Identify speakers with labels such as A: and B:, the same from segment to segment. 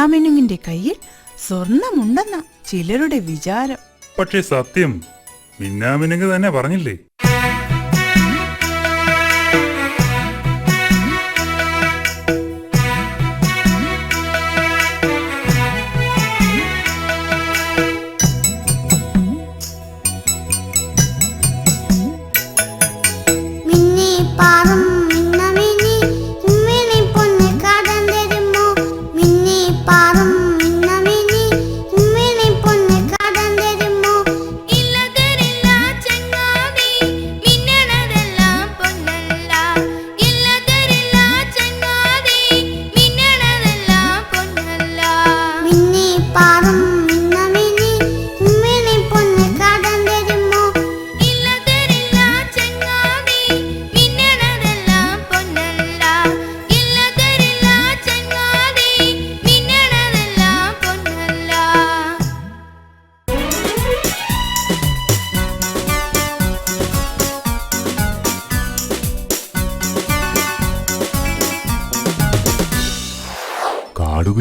A: കുഞ്ഞാമിനുങ്ങിന്റെ കയ്യിൽ സ്വർണമുണ്ടെന്ന ചിലരുടെ വിചാരം.
B: പക്ഷേ സത്യം ബെന്യാമിനുങ്ങ് തന്നെ പറഞ്ഞില്ലേ?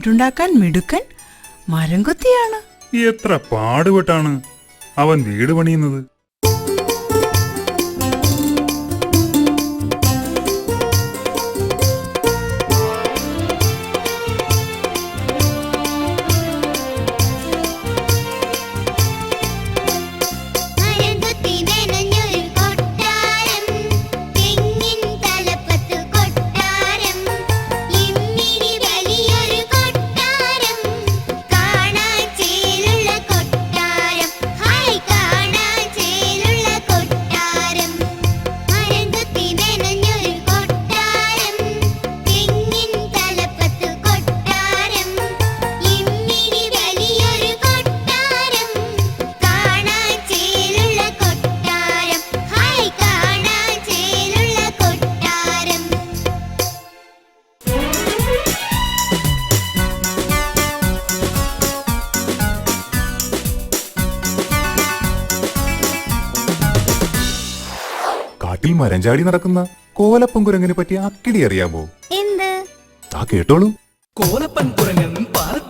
A: വീടുണ്ടാക്കാൻ മിടുക്കൻ മരം കൊത്തിയാണ്
B: എത്ര പാടുപെട്ടാണ് അവൻ വീട് പണിയുന്നത്.
C: മരം ചാടി നടക്കുന്ന കോലപ്പൻ കുരങ്ങിനെ പറ്റി അക്കിടി അറിയാമോ?
D: എന്ത്?
C: ആ കേട്ടോളൂ.
B: കോലപ്പൻ കുരങ്ങൻ പാലത്തിൽ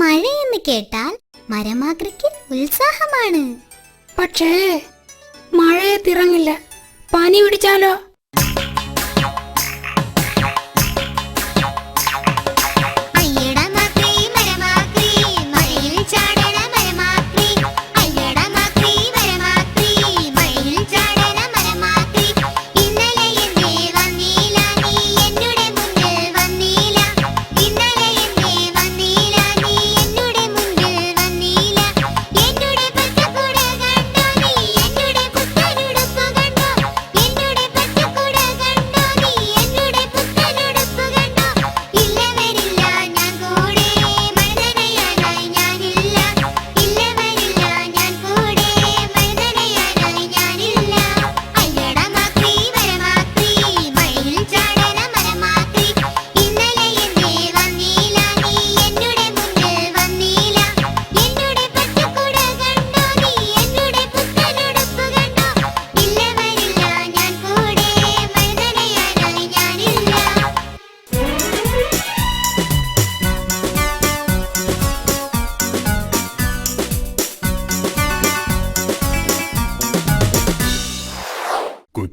E: മഴയെന്ന് കേട്ടാൽ മരമാക്രിക്ക് ഉത്സാഹമാണ്.
F: പക്ഷേ മഴയത്തിറങ്ങില്ല. പനി പിടിച്ചാലോ?